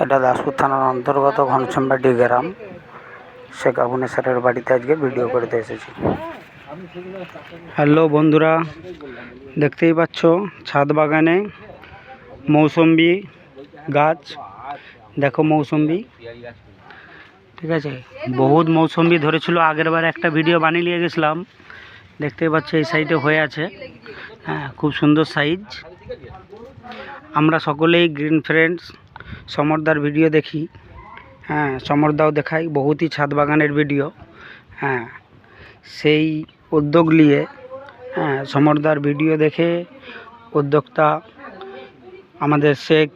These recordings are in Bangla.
এটা দাসপুর থানার অন্তর্গত ঘনশ্যামবাটি গ্রাম। শেখ আবুনে স্যারের বাড়িতে আজকে ভিডিও করতে এসেছি। হ্যালো বন্ধুরা, দেখতেই পাচ্ছ ছাদ বাগানে মৌসম্বি গাছ। দেখো মৌসম্বি। ঠিক আছে? বহুত মৌসম্বি ধরেছিল, আগের বার একটা ভিডিও বানিয়ে নিয়ে গেছিলাম। দেখতেই পাচ্ছ এই সাইডে হয়ে আছে। হ্যাঁ খুব সুন্দর সাইজ। আমরা সকলেই গ্রিন ফ্রেন্ডস সমরদার ভিডিও দেখি। হ্যাঁ সমরদাও দেখাই বহুতই ছাদ বাগানের ভিডিও। হ্যাঁ সেই উদ্যোগ নিয়ে হ্যাঁ সমরদার ভিডিও দেখে উদ্যোক্তা আমাদের শেখ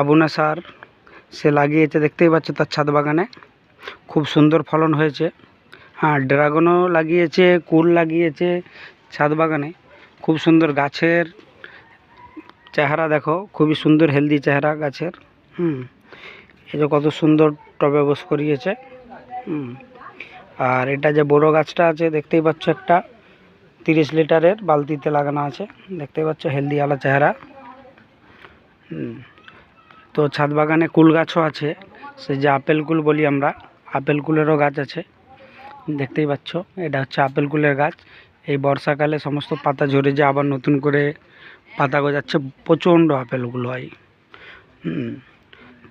আবুনা স্যার, সে লাগিয়েছে, দেখতেই পাচ্ছ তার ছাদ বাগানে। খুব সুন্দর ফলন হয়েছে। হ্যাঁ ড্রাগনও লাগিয়েছে, কুল লাগিয়েছে ছাদ বাগানে। খুব সুন্দর গাছের চেহারা দেখো, খুবই সুন্দর হেলদি চেহারা গাছের। হুম, এই যে কত সুন্দর টবে বস করিয়েছে। হুম, আর এটা যে বড় গাছটা আছে, দেখতেই পাচ্ছ একটা, তিরিশ লিটারের বালতিতে লাগানো আছে। দেখতেই পাচ্ছ হেলদি আলা চেহারা। হুম, তো ছাদ বাগানে কুল গাছও আছে। সে যে আপেল কুল বলি আমরা, আপেল কুলেরও গাছ আছে। দেখতেই পাচ্ছ, এটা হচ্ছে আপেল কুলের গাছ। এই বর্ষাকালে সমস্ত পাতা ঝরে যায়, আবার নতুন করে পাতা গজাচ্ছে, প্রচণ্ড আপেলগুলো হয়।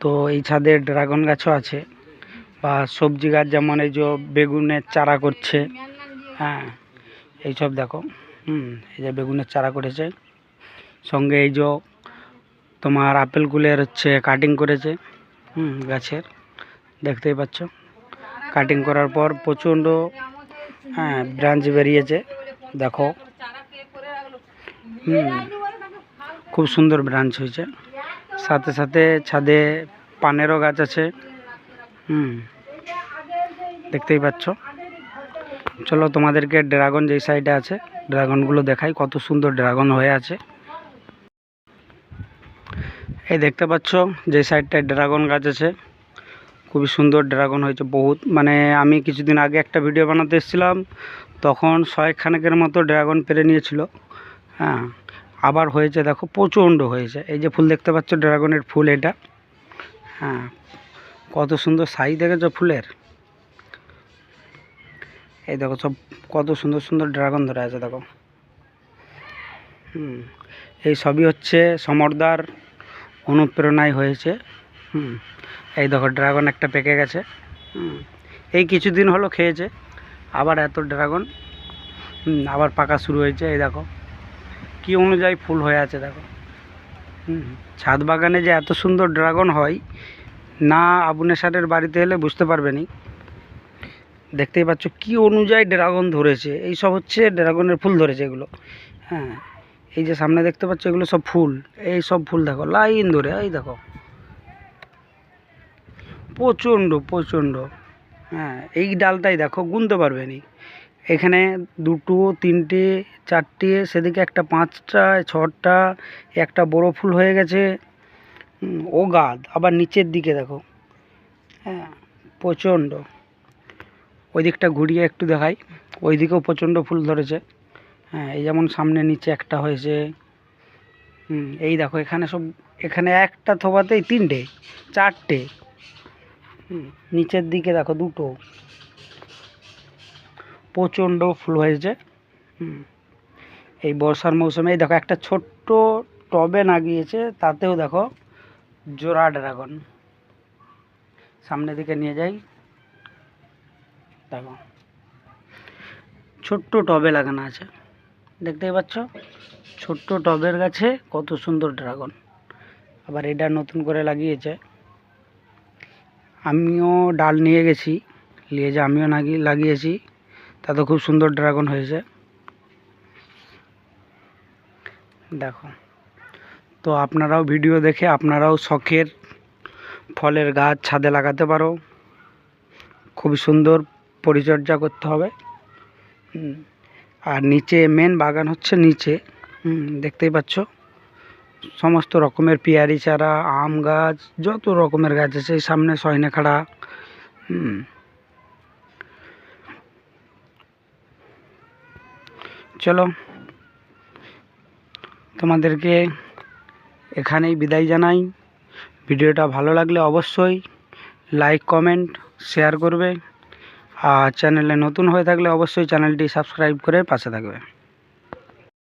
তো এই ছাদে ড্রাগন গাছও আছে বা সবজি গাছ যেমন এই যে বেগুনের চারা করছে হ্যাঁ এইসব দেখো, হুম, এই যে বেগুনের চারা করেছে। সঙ্গে এই যে তোমার আপেলগুলের হচ্ছে কাটিং করেছে, হুম, গাছের, দেখতেই পাচ্ছ। কাটিং করার পর প্রচণ্ড হ্যাঁ ব্রাঞ্চ বেরিয়েছে, দেখো। হুম খুব সুন্দর ব্রাঞ্চ হয়েছে। সাথে সাথে ছাদে পানেরও গাছ আছে। হুম, দেখতেই পাচ্ছ। চলো তোমাদেরকে ড্রাগন যেই সাইডে আছে, ড্রাগনগুলো দেখাই কত সুন্দর ড্রাগন হয়ে আছে। এই দেখতে পাচ্ছ যে সাইডটায় ড্রাগন গাছ আছে, খুবই সুন্দর ড্রাগন হয়েছে বহুত। মানে আমি কিছুদিন আগে একটা ভিডিও বানাতে এসেছিলাম, তখন ছয়খানেকের মতো ড্রাগন পেরে নিয়েছিল। হ্যাঁ। আবার হয়েছে দেখো, প্রচণ্ড হয়েছে। এই যে ফুল দেখতে পাচ্ছ, ড্রাগনের ফুল এটা। হ্যাঁ কত সুন্দর সাইজ দেখেছ ফুলের? এই দেখো, সব কত সুন্দর সুন্দর ড্রাগন ধরে আছে, দেখো। হুম, এই সবই হচ্ছে সমরদার অনুপ্রেরণায় হয়েছে। হুম, এই দেখো, ড্রাগন একটা পেকে গেছে। হুম, এই কিছুদিন হলো খেয়েছে, আবার এত ড্রাগন। হুম, আবার পাকা শুরু হয়েছে, এই দেখো। কী অনুযায়ী ফুল হয়ে আছে দেখো। ছাদ বাগানে যে এত সুন্দর ড্রাগন হয়, না আবুনে সারের বাড়িতে এলে বুঝতে পারবে নি। দেখতেই পাচ্ছ কি অনুযায়ী ড্রাগন ধরেছে। এই সব হচ্ছে ড্রাগনের ফুল ধরেছে এগুলো। হ্যাঁ এই যে সামনে দেখতে পাচ্ছ এগুলো সব ফুল। এই সব ফুল দেখো, লাইন ধরে, এই দেখো। প্রচণ্ড প্রচণ্ড। হ্যাঁ এই ডালটাই দেখো, গুনতে পারবে নি। এখানে দুটো, তিনটে, চারটে, সেদিকে একটা পাঁচটা, ছটা, একটা বড় ফুল হয়ে গেছে। ও গাদ আবার নিচের দিকে দেখো। হ্যাঁ প্রচণ্ড। ওই দিকটা ঘুরিয়ে একটু দেখাই। ওই দিকেও প্রচণ্ড ফুল ধরেছে। হ্যাঁ এই যেমন সামনে নিচে একটা হয়েছে। হুম, এই দেখো, এখানে সব, এখানে একটা থোবাতেই তিনটে, চারটে। হুম, নিচের দিকে দেখো দুটো। প্রচণ্ড ফুল হয়েছে এই বর্ষার মৌসুমে দেখো একটা ছোট্ট টবে লাগিয়েছে তাতেও দেখো জোড়া ড্রাগন। সামনের দিকে নিয়ে যাই। দেখো, ছোট্ট টবে লাগানো আছে। দেখতেই পাচ্ছ? ছোট্ট টবের গাছে কত সুন্দর ড্রাগন। আবার এটা নতুন করে লাগিয়েছে। আমিও ডাল নিয়ে গেছি, নিয়ে যে আমিও লাগিয়েছি। তাতে খুব সুন্দর ড্রাগন হয়েছে। দেখো। তো আপনারাও ভিডিও দেখে আপনারাও শখের ফলের গাছ ছাদে লাগাতে পারো। খুবই সুন্দর পরিচর্যা করতে হবে। আর নিচে মেন বাগান হচ্ছে নিচে। দেখতেই পাচ্ছ। সমস্ত রকমের পেয়ারি চারা, আম গাছ, যত রকমের গাছ আছে, সামনে সয়নাখাড়া চলো। তোমাদেরকে এখানেই বিদায় জানাই। ভিডিওটা ভালো লাগলে অবশ্যই লাইক কমেন্ট শেয়ার করবে। আর চ্যানেলে নতুন হয়ে থাকলে অবশ্যই চ্যানেলটি সাবস্ক্রাইব করে পাশে থাকবে।